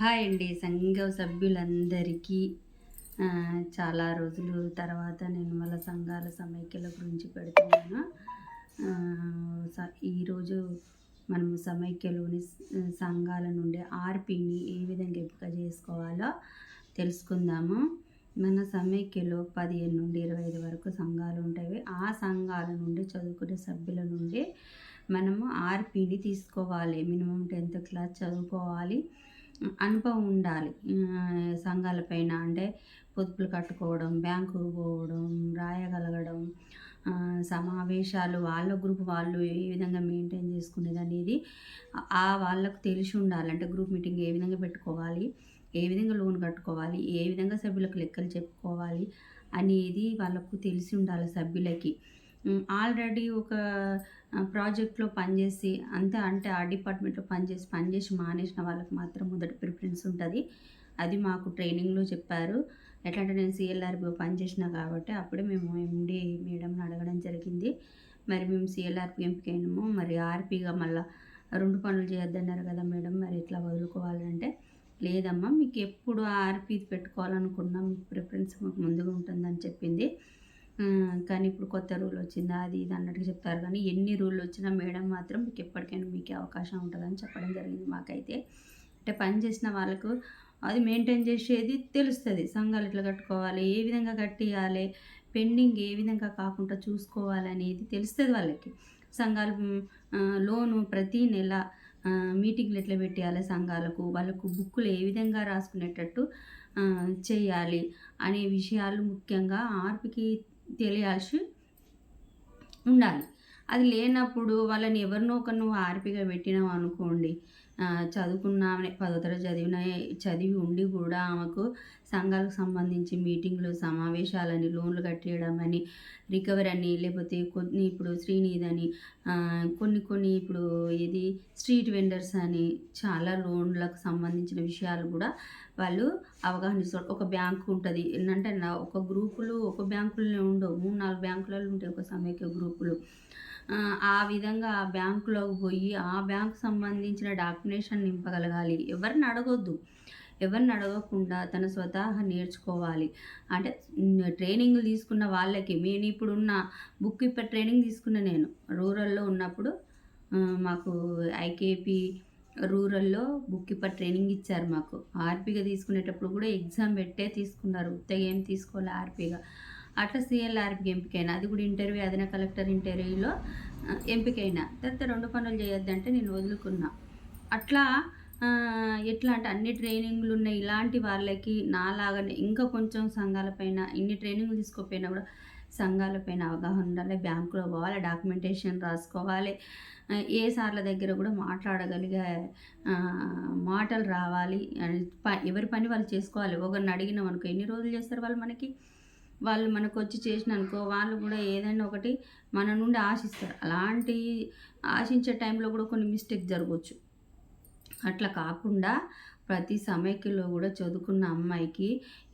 Hi అండి. సంఘ సభ్యులందరికీ చాలా రోజుల తర్వాత నేను మళ్ళీ సంఘాల సమైక్యల గురించి పెడుతున్నాను. స- ఈరోజు మనము సమైక్యలోని సంఘాల నుండి ఆర్పిని ఏ విధంగా ఎంపిక చేసుకోవాలో తెలుసుకుందాము. మన సమైక్యలో పదిహేను నుండి ఇరవై ఐదు వరకు సంఘాలు ఉంటాయి. ఆ సంఘాల నుండి చదువుకునే సభ్యుల నుండి మనము ఆర్పిని తీసుకోవాలి. మినిమం టెన్త్ క్లాస్ చదువుకోవాలి. అనుభవం ఉండాలి. సంఘాలపైన అంటే పొదుపులు కట్టుకోవడం బ్యాంకుకు పోవడం రాయగలగడం సమావేశాలు వాళ్ళ గ్రూప్ వాళ్ళు ఏ విధంగా మెయింటైన్ చేసుకునేది అనేది ఆ వాళ్ళకు తెలిసి ఉండాలి. అంటే గ్రూప్ మీటింగ్ ఏ విధంగా పెట్టుకోవాలి ఏ విధంగా లోన్ కట్టుకోవాలి ఏ విధంగా సభ్యులకు లెక్కలు చెప్పుకోవాలి అనేది వాళ్ళకు తెలిసి ఉండాలి సభ్యులకి. ఆల్రెడీ ఒక ప్రాజెక్ట్లో పనిచేసి అంతే అంటే ఆ డిపార్ట్మెంట్లో పనిచేసి పనిచేసి మానేసిన వాళ్ళకి మాత్రం మొదటి ప్రిఫరెన్స్ ఉంటుంది. అది మాకు ట్రైనింగ్లో చెప్పారు. ఎట్లా అంటే నేను సిఎల్ఆర్బి పనిచేసిన కాబట్టి అప్పుడే మేము ఎండి మేడంని అడగడం జరిగింది. మరి మేము సిఎల్ఆర్పి ఎంపికైనాము మరి ఆర్పిగా మళ్ళీ రెండు పనులు చేయొద్దన్నారు కదా మేడం మరి ఎట్లా వదులుకోవాలంటే లేదమ్మా మీకు ఎప్పుడు ఆర్పి పెట్టుకోవాలనుకున్నా మీకు ప్రిఫరెన్స్ మాకు ముందుగా ఉంటుందని చెప్పింది. కానీ ఇప్పుడు కొత్త రూల్ వచ్చిందా? అది ఇది అన్నట్టుగా చెప్తారు. కానీ ఎన్ని రూల్ వచ్చినా మేడం మాత్రం మీకు ఎప్పటికైనా మీకే అవకాశం ఉంటుందని చెప్పడం జరిగింది మాకైతే. అంటే పని చేసిన వాళ్ళకు అది మెయింటైన్ చేసేది తెలుస్తుంది. సంఘాలు ఎట్లా కట్టుకోవాలి? ఏ విధంగా కట్టియాలి? పెండింగ్ ఏ విధంగా కాకుండా చూసుకోవాలనేది తెలుస్తుంది వాళ్ళకి. సంఘాలు లోను ప్రతి నెల మీటింగ్లు ఎట్లా పెట్టేయాలి సంఘాలకు? వాళ్ళకు బుక్కులు ఏ విధంగా రాసుకునేటట్టు చేయాలి? అనే విషయాలు ముఖ్యంగా ఆర్పికి తెలియాల్సి ఉండాలి. అది లేనప్పుడు వాళ్ళని ఎవరినో ఒక నువ్వు ఆర్పిగా పెట్టినావు అనుకోండి చదువుకున్న చదువుకున్నామని పదో తరగతి చదివిన చదివి ఉండి కూడా ఆమెకు సంఘాలకు సంబంధించి మీటింగ్లు సమావేశాలని లోన్లు కట్టేయడం అని రికవరీ అని లేకపోతే కొన్ని ఇప్పుడు శ్రీనిధని కొన్ని కొన్ని ఇప్పుడు ఇది స్ట్రీట్ వెండర్స్ అని చాలా లోన్లకు సంబంధించిన విషయాలు కూడా వాళ్ళు అవగాహన ఇస్తారు ఒక బ్యాంకు ఉంటుంది. ఏంటంటే నా ఒక గ్రూపులు ఒక బ్యాంకులోనే ఉండవు. మూడు నాలుగు బ్యాంకులలో ఉంటాయి ఒక సమైక్య గ్రూపులు. ఆ, విధంగా ఆ బ్యాంకులోకి పోయి ఆ బ్యాంకు సంబంధించిన డాక్యుమెంట్ డాక్యుమెంటేషన్ నింపగలగాలి. ఎవరిని అడగొద్దు. ఎవరిని అడగకుండా తన స్వతహా నేర్చుకోవాలి. అంటే ట్రైనింగ్ తీసుకున్న వాళ్ళకి నేను ఇప్పుడున్న బుక్ కీపర్ ట్రైనింగ్ తీసుకున్న నేను. రూరల్లో ఉన్నప్పుడు మాకు ఐకేపీ రూరల్లో బుక్ కీపర్ ట్రైనింగ్ ఇచ్చారు మాకు. ఆర్పీగా తీసుకునేటప్పుడు కూడా ఎగ్జామ్ పెట్టే తీసుకున్నారు. ఉత్తగా ఏం తీసుకోవాలి ఆర్పీగా. అట్లా సిఎల్ఆర్పీకి ఎంపికైనా అది కూడా ఇంటర్వ్యూ అదన కలెక్టర్ ఇంటర్వ్యూలో ఎంపికైనా. తర్వాత రెండు పనులు చేయొద్దంటే నేను వదులుకున్నా. అట్లా ఎట్లా అంటే అన్ని ట్రైనింగ్లు ఉన్న ఇలాంటి వాళ్ళకి నాలాగానే ఇంకా కొంచెం సంఘాలపైన ఇన్ని ట్రైనింగ్లు తీసుకోపోయినా కూడా సంఘాలపైన అవగాహన ఉండాలి. బ్యాంకులో పోవాలి డాక్యుమెంటేషన్ రాసుకోవాలి. ఏ సార్ల దగ్గర కూడా మాట్లాడగలిగే మాటలు రావాలి. ఎవరి పని వాళ్ళు చేసుకోవాలి. ఒకరిని అడిగినాం అనుకో ఎన్ని రోజులు చేస్తారు వాళ్ళు మనకి? వాళ్ళు మనకు వచ్చి చేసిన అనుకో వాళ్ళు కూడా ఏదైనా ఒకటి మన నుండి ఆశిస్తారు. అలాంటి ఆశించే టైంలో కూడా కొన్ని మిస్టేక్ జరగవచ్చు. అట్లా కాకుండా ప్రతి సమైక్యలో కూడా చదువుకున్న అమ్మాయికి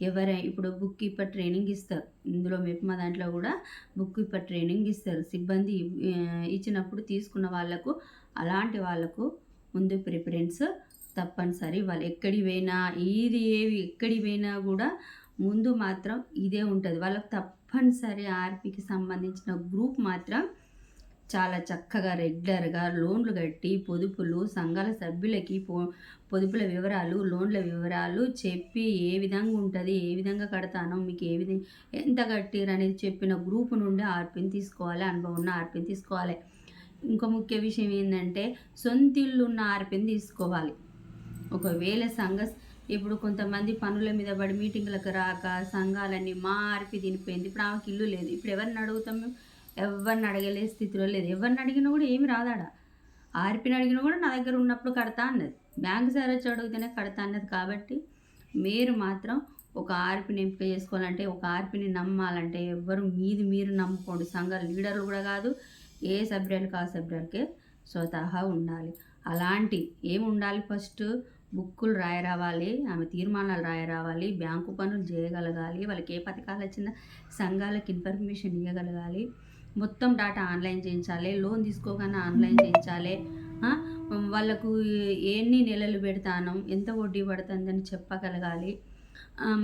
ఎవరై ఇప్పుడు బుక్ కీపర్ ట్రైనింగ్ ఇస్తారు. ఇందులో మెప్మా దాంట్లో కూడా బుక్ కీపర్ ట్రైనింగ్ ఇస్తారు. సిబ్బంది ఇచ్చినప్పుడు తీసుకున్న వాళ్ళకు అలాంటి వాళ్ళకు ముందు ప్రిఫరెన్స్ తప్పనిసరి వాళ్ళు ఎక్కడి పోయినా ఏది ఏవి ఎక్కడి పోయినా కూడా ముందు మాత్రం ఇదే ఉంటుంది. వాళ్ళకు తప్పనిసరి ఆర్పికి సంబంధించిన గ్రూప్ మాత్రం చాలా చక్కగా రెగ్యులర్గా లోన్లు కట్టి పొదుపులు సంఘాల సభ్యులకి పో పొదుపుల వివరాలు లోన్ల వివరాలు చెప్పి ఏ విధంగా ఉంటుంది ఏ విధంగా కడతానో మీకు ఏ విధంగా ఎంత కట్టిరు అనేది చెప్పిన గ్రూప్ నుండి ఆర్పిని తీసుకోవాలి అనుభవం ఉన్న ఆర్పిని తీసుకోవాలి. ఇంకో ముఖ్య విషయం ఏంటంటే సొంత ఇల్లు ఉన్న ఆర్పిని తీసుకోవాలి. ఒకవేళ సంఘ ఇప్పుడు కొంతమంది పనుల మీద పడి మీటింగ్లకు రాక సంఘాలన్నీ మా ఆర్పి తినిపోయింది ఇప్పుడు ఆమెకి ఇల్లు లేదు ఇప్పుడు ఎవరిని అడుగుతాం మేము? ఎవరిని అడగలే స్థితిలో లేదు. ఎవరిని అడిగినా కూడా ఏమి రాదాడ? ఆర్పిని అడిగినా కూడా నా దగ్గర ఉన్నప్పుడు కడతా అన్నది. బ్యాంక్ సార్ వచ్చి అడిగితేనే కడతా అన్నది కాబట్టి మీరు మాత్రం ఒక ఆర్పిని ఎంపిక చేసుకోవాలంటే ఒక ఆర్పిని నమ్మాలంటే ఎవ్వరు మీది మీరు నమ్ముకోండి. సంఘ లీడర్లు కూడా కాదు ఏ సభ్యులకు ఆ సభ్యులకే స్వతహా ఉండాలి. అలాంటి ఏమి ఉండాలి ఫస్ట్? బుక్కులు రాయరావాలి ఆమె తీర్మానాలు రాయరావాలి బ్యాంకు పనులు చేయగలగాలి వాళ్ళకి ఏ పథకాలు వచ్చిన సంఘాలకు ఇన్ఫర్మేషన్ ఇవ్వగలగాలి. మొత్తం డాటా ఆన్లైన్ చేయించాలి లోన్ తీసుకోగానే ఆన్లైన్ చేయించాలి. వాళ్ళకు ఎన్ని నెలలు పెడతాను ఎంత వడ్డీ పడుతుందని చెప్పగలగాలి.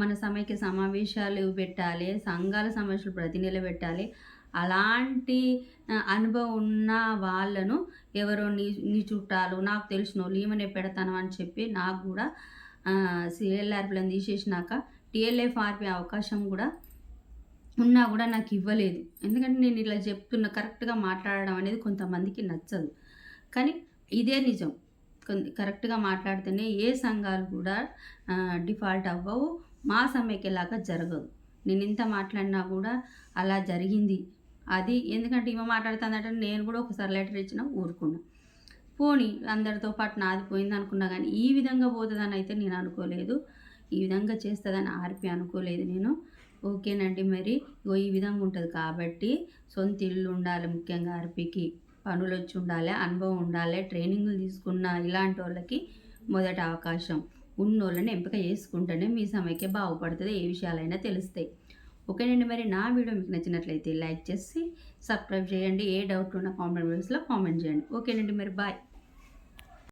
మన సమైక్య సమావేశాలు పెట్టాలి సంఘాల సమావేశాలు ప్రతి నెల పెట్టాలి. అలాంటి అనుభవం ఉన్న వాళ్ళను ఎవరో నీ నీ చుట్టాలు నాకు తెలిసిన వాళ్ళు ఈమెనే పెడతాను అని చెప్పి నాకు కూడా సిఎల్ఆర్పిలను తీసేసినాక టీఎల్ఎఫ్ఆర్పి అవకాశం కూడా ఉన్నా కూడా నాకు ఇవ్వలేదు. ఎందుకంటే నేను ఇలా చెప్తున్న కరెక్ట్గా మాట్లాడడం అనేది కొంతమందికి నచ్చదు. కానీ ఇదే నిజం. కరెక్ట్గా మాట్లాడితేనే ఏ సంఘాలు కూడా డిఫాల్ట్ అవ్వవు. మా సమ్మెకేలాగా జరగదు. నేను ఇంత మాట్లాడినా కూడా అలా జరిగింది. అది ఎందుకంటే ఇవ మాట్లాడుతుందంటే నేను కూడా ఒకసారి లెటర్ ఇచ్చిన ఊరుకున్నా. పోనీ అందరితో పాటు నాది పోయింది అనుకున్నా కానీ ఈ విధంగా పోతుందని అయితే నేను అనుకోలేదు. ఈ విధంగా చేస్తుందని ఆర్పి అనుకోలేదు నేను. ఓకేనండి మరి. ఇగో ఈ విధంగా ఉంటుంది కాబట్టి సొంత ఇల్లు ఉండాలి ముఖ్యంగా ఆర్పికి. పనులు వచ్చి ఉండాలి అనుభవం ఉండాలి ట్రైనింగ్లు తీసుకున్న ఇలాంటి వాళ్ళకి మొదట అవకాశం. ఉన్నోళ్ళని ఎంపిక చేసుకుంటేనే మీ సమయకే బాగుపడుతుంది ఏ విషయాలైనా తెలుస్తాయి. ఓకేనండి మరి నా వీడియో మీకు నచ్చినట్లయితే లైక్ చేసి సబ్స్క్రైబ్ చేయండి. ఏ డౌట్ ఉన్న కామెంట్ బాక్స్లో కామెంట్ చేయండి. ఓకేనండి మరి బాయ్.